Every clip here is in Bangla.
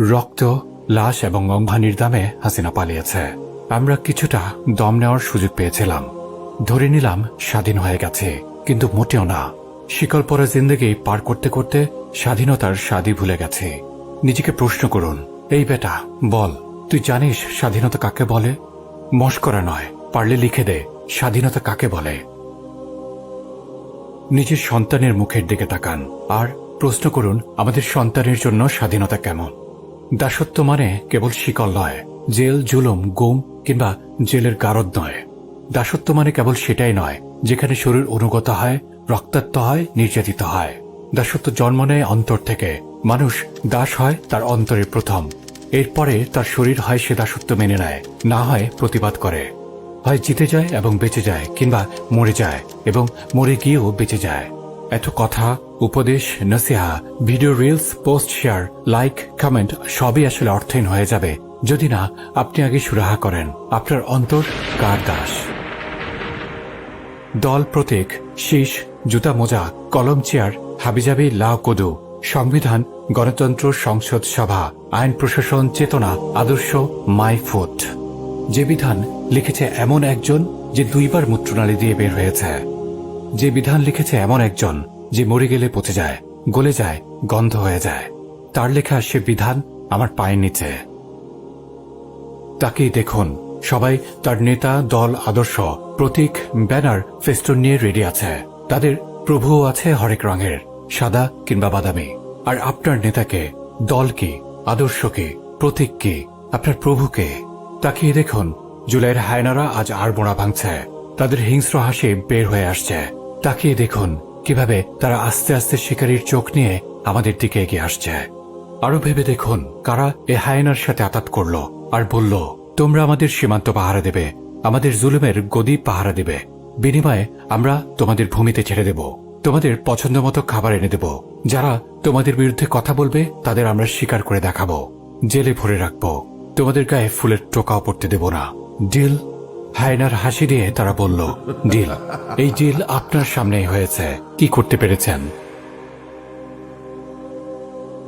রক্ত, লাশ এবং অঙ্গহানির দামে হাসিনা পালিয়েছে। আমরা কিছুটা দম নেওয়ার সুযোগ পেয়েছিলাম। ধরে নিলাম স্বাধীন হয়ে গেছে, কিন্তু মোটেও না। শিকল পরা জিন্দগি পার করতে করতে স্বাধীনতার স্বাদই ভুলে গেছে। নিজেকে প্রশ্ন করুন, এই বেটা, বল, তুই জানিস স্বাধীনতা কাকে বলে? মস্করা নয়, পারলে লিখে দে, স্বাধীনতা কাকে বলে? নিজের সন্তানের মুখের দিকে তাকান, আর প্রশ্ন করুন, আমাদের সন্তানের জন্য স্বাধীনতা কেমন? দাসত্ব মানে কেবল শিকল নয়, জেল, জুলুম, গুম কিংবা জেলের গারদ নয়। দাসত্ব মানে কেবল সেটাই নয়, যেখানে শরীর অনুগত হয়, রক্তাক্ত হয়, নির্যাতিত হয়। দাসত্ব জন্ম নেয় অন্তর থেকে। মানুষ দাস হয় তার অন্তরের প্রথম। এরপরে তার শরীর হয় সে দাসত্ব মেনে নেয়, না হয় প্রতিবাদ করে। হয় জিতে যায় এবং বেঁচে যায় কিংবা মরে যায় এবং মরে গিয়েও বেঁচে যায়। এত কথা উপদেশ, নসিহা video reels post share like comment সবই আসলে অর্থহীন হয়ে যাবে। যদি না, আপনি আগে সুরাহা করেন। আপনার অন্তর কার দাস? দল প্রতীক, শীষ, জুতা মোজা, কলম চেয়ার, হাবিজাবি, লাও কদু। সংবিধান, গণতন্ত্র সংসদ সভা, আইন প্রশাসন চেতনা, আদর্শ, মাই ফুট। যে বিধান লিখেছে এমন একজন যে দুইবার মূত্রনালী দিয়ে বের হয়েছে। যে বিধান লিখেছে এমন একজন যে মরে গেলে পচে যায়, গলে যায়, গন্ধ হয়ে যায়। তার লেখা সে বিধান আমার পায়ের নিচে। তাকেই দেখুন। সবাই তার নেতা, দল, আদর্শ, প্রতীক, ব্যানার, ফেস্টুন নিয়ে রেডি আছে। তাদের প্রভুও আছে হরেক রঙের, সাদা কিংবা বাদামি। আর আপনার নেতাকে দল কি আদর্শ কি প্রতীক কি আপনার প্রভুকে, তাকিয়ে দেখুন। জুলাইয়ের হায়নারা আজ আর বোড়া ভাঙছে। তাদের হিংস্র হাসি বের হয়ে আসছে। তাকিয়ে দেখুন। কীভাবে তারা আস্তে আস্তে শিকারীর চোখ নিয়ে আমাদের দিকে এগিয়ে আসছে। আরও ভেবে দেখুন, কারা এ হায়নার সাথে আতাত করল আর বলল, তোমরা আমাদের সীমান্ত পাহারা দেবে, আমাদের জুলুমের গদি পাহারা দেবে। বিনিময়ে আমরা তোমাদের ভূমিতে ছেড়ে দেব। তোমাদের পছন্দ মতো খাবার এনে দেব। যারা তোমাদের বিরুদ্ধে কথা বলবে, তাদের আমরা স্বীকার করে দেখাবো। জেলে ভরে রাখব। তোমাদের গায়ে ফুলের টোকাও পড়তে দেব না। ডিল হায়নার হাসি দিয়ে তারা বলল, ডিল, এই ডিল আপনার সামনেই হয়েছে। কি করতে পেরেছেন?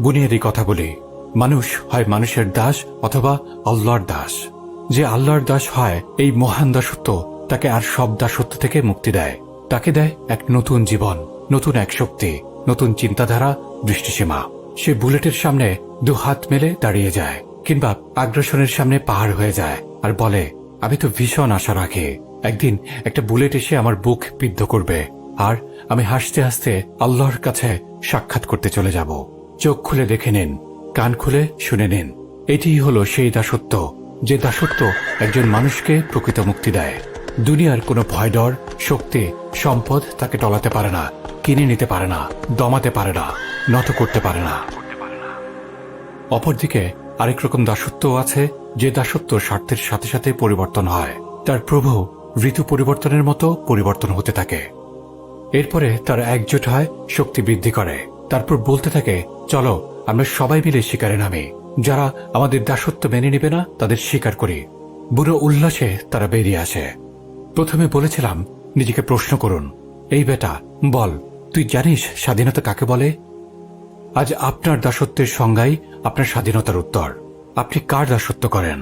বুনিয়াদি কথা বলি, মানুষ হয় মানুষের দাস অথবা আল্লাহর দাস। যে আল্লাহর দাস হয়, এই মহান দাসত্ব তাকে আর সব দাসত্ব থেকে মুক্তি দেয়। তাকে দেয় এক নতুন জীবন, নতুন এক শক্তি, নতুন চিন্তাধারা, দৃষ্টিসীমা। সে বুলেটের সামনে দু হাত মেলে দাঁড়িয়ে যায়, কিংবা আগ্রাসনের সামনে পাহাড় হয়ে যায় আর বলে আমি তো ভীষণ আশা রাখি। একদিন একটা বুলেট এসে আমার বুক বিদ্ধ করবে আর আমি হাসতে হাসতে আল্লাহর কাছে সাক্ষাৎ করতে চলে যাব। চোখ খুলে দেখে নিন, কান খুলে শুনে নিন। এটিই হলো সেই দাসত্ব, যে দাসত্ব একজন মানুষকে প্রকৃত মুক্তি দেয়। দুনিয়ার কোনো ভয় ডর, শক্তি, সম্পদ তাকে টলাতে পারে না, কিনে নিতে পারে না, দমাতে পারে না, নত করতে পারে না। অপরদিকে আরেক রকম দাসত্ব আছে যে দাসত্ব স্বার্থের সাথে সাথে পরিবর্তন হয়, তার প্রভু ঋতু পরিবর্তনের মতো পরিবর্তন হতে থাকে। এরপরে তারা একজোট হয়, শক্তি বৃদ্ধি করে। তারপর বলতে থাকে, চলো, আমরা সবাই মিলে শিকারে নামি। যারা আমাদের দাসত্ব মেনে নেবে না, তাদের স্বীকার করি। বুড়ো উল্লাসে তারা বেরিয়ে আসে। প্রথমে বলেছিলাম, নিজেকে প্রশ্ন করুন। এই বেটা, বল, তুই জানিস স্বাধীনতা কাকে বলে? আজ আপনার দাসত্বের সংজ্ঞাই আপনার স্বাধীনতার উত্তর। আপনি কার দাসত্ব করেন?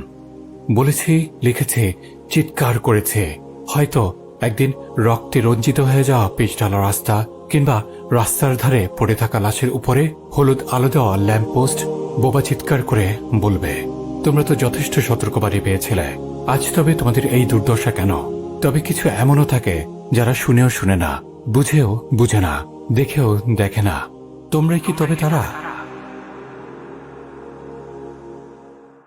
বলেছি, লিখেছে, চিৎকার করেছে। হয়তো একদিন রক্তে রঞ্জিত হয়ে যাওয়া পিচ রাস্তা কিংবা রাস্তার ধারে পড়ে থাকা লাশের উপরে হলুদ আলো দেওয়া ল্যাম্পপোস্ট বোবা চিৎকার করে বলবে, তোমরা তো যথেষ্ট সতর্কবাণী পেয়েছিলে। আজ তবে তোমাদের এই দুর্দশা কেন? তবে কিছু এমনও থাকে যারা শুনেও শুনে না, বুঝেও বুঝে না, দেখেও দেখে না। তোমরা কি তবে তারা?